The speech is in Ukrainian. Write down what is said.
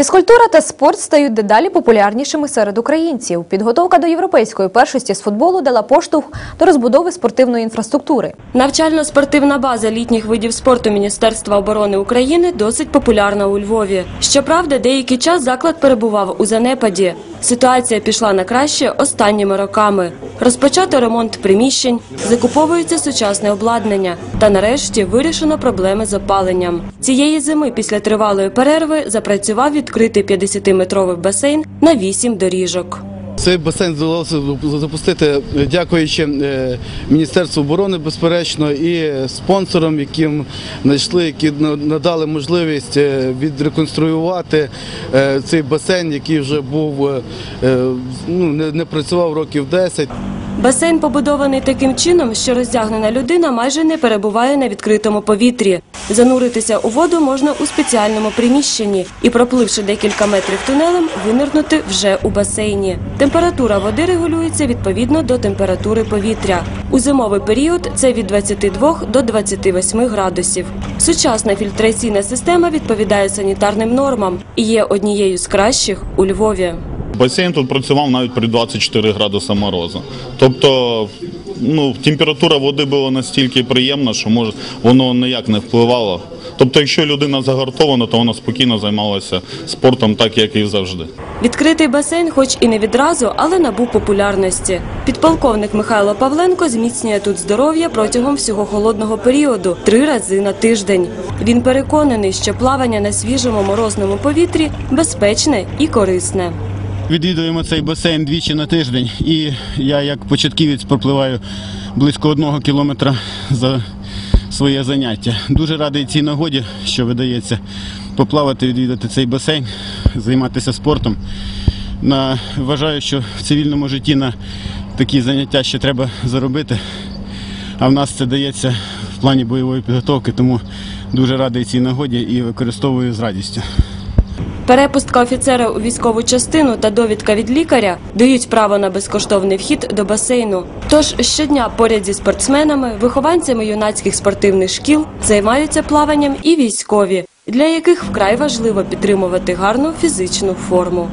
Фізкультура та спорт стають дедалі популярнішими серед українців. Підготовка до європейської першості з футболу дала поштовх до розбудови спортивної інфраструктури. Навчально-спортивна база літніх видів спорту Міністерства оборони України досить популярна у Львові. Щоправда, деякий час заклад перебував у занепаді. Ситуація пішла на краще останніми роками. Розпочато ремонт приміщень, закуповується сучасне обладнання. Та нарешті вирішено проблеми з опаленням. Цієї зими після тривалої перерви запрацював відкритий 50-метровий басейн на 8 доріжок. Цей басейн вдалося запустити, дякуючи е, Міністерству оборони, безперечно, і спонсорам, яким знайшли, які на- надали можливість е, відреконструювати е, цей басейн, який вже був ну, не працював років 10. Басейн побудований таким чином, що роздягнена людина майже не перебуває на відкритому повітрі. Зануритися у воду можна у спеціальному приміщенні і, пропливши декілька метрів тунелем, винирнути вже у басейні. Температура води регулюється відповідно до температури повітря. У зимовий період це від 22 до 28 градусів. Сучасна фільтраційна система відповідає санітарним нормам і є однією з кращих у Львові. Басейн тут працював навіть при 24 градуса морозу. Тобто ну, температура води була настільки приємна, що може, воно ніяк не впливало. Тобто, якщо людина загартована, то вона спокійно займалася спортом, так як і завжди. Відкритий басейн, хоч і не відразу, але набув популярності. Підполковник Михайло Павленко зміцнює тут здоров'я протягом всього холодного періоду три рази на тиждень. Він переконаний, що плавання на свіжому морозному повітрі безпечне і корисне. Відвідуємо цей басейн двічі на тиждень, і я як початківець пропливаю близько одного кілометра за своє заняття. Дуже радий цій нагоді, що видається поплавати, відвідати цей басейн, займатися спортом. На, вважаю, що в цивільному житті на такі заняття ще треба заробити. А в нас це дається в плані бойової підготовки, тому дуже радий цій нагоді і використовую з радістю. Перепустка офіцера у військову частину та довідка від лікаря дають право на безкоштовний вхід до басейну. Тож щодня поряд зі спортсменами, вихованцями юнацьких спортивних шкіл займаються плаванням і військові, для яких вкрай важливо підтримувати гарну фізичну форму.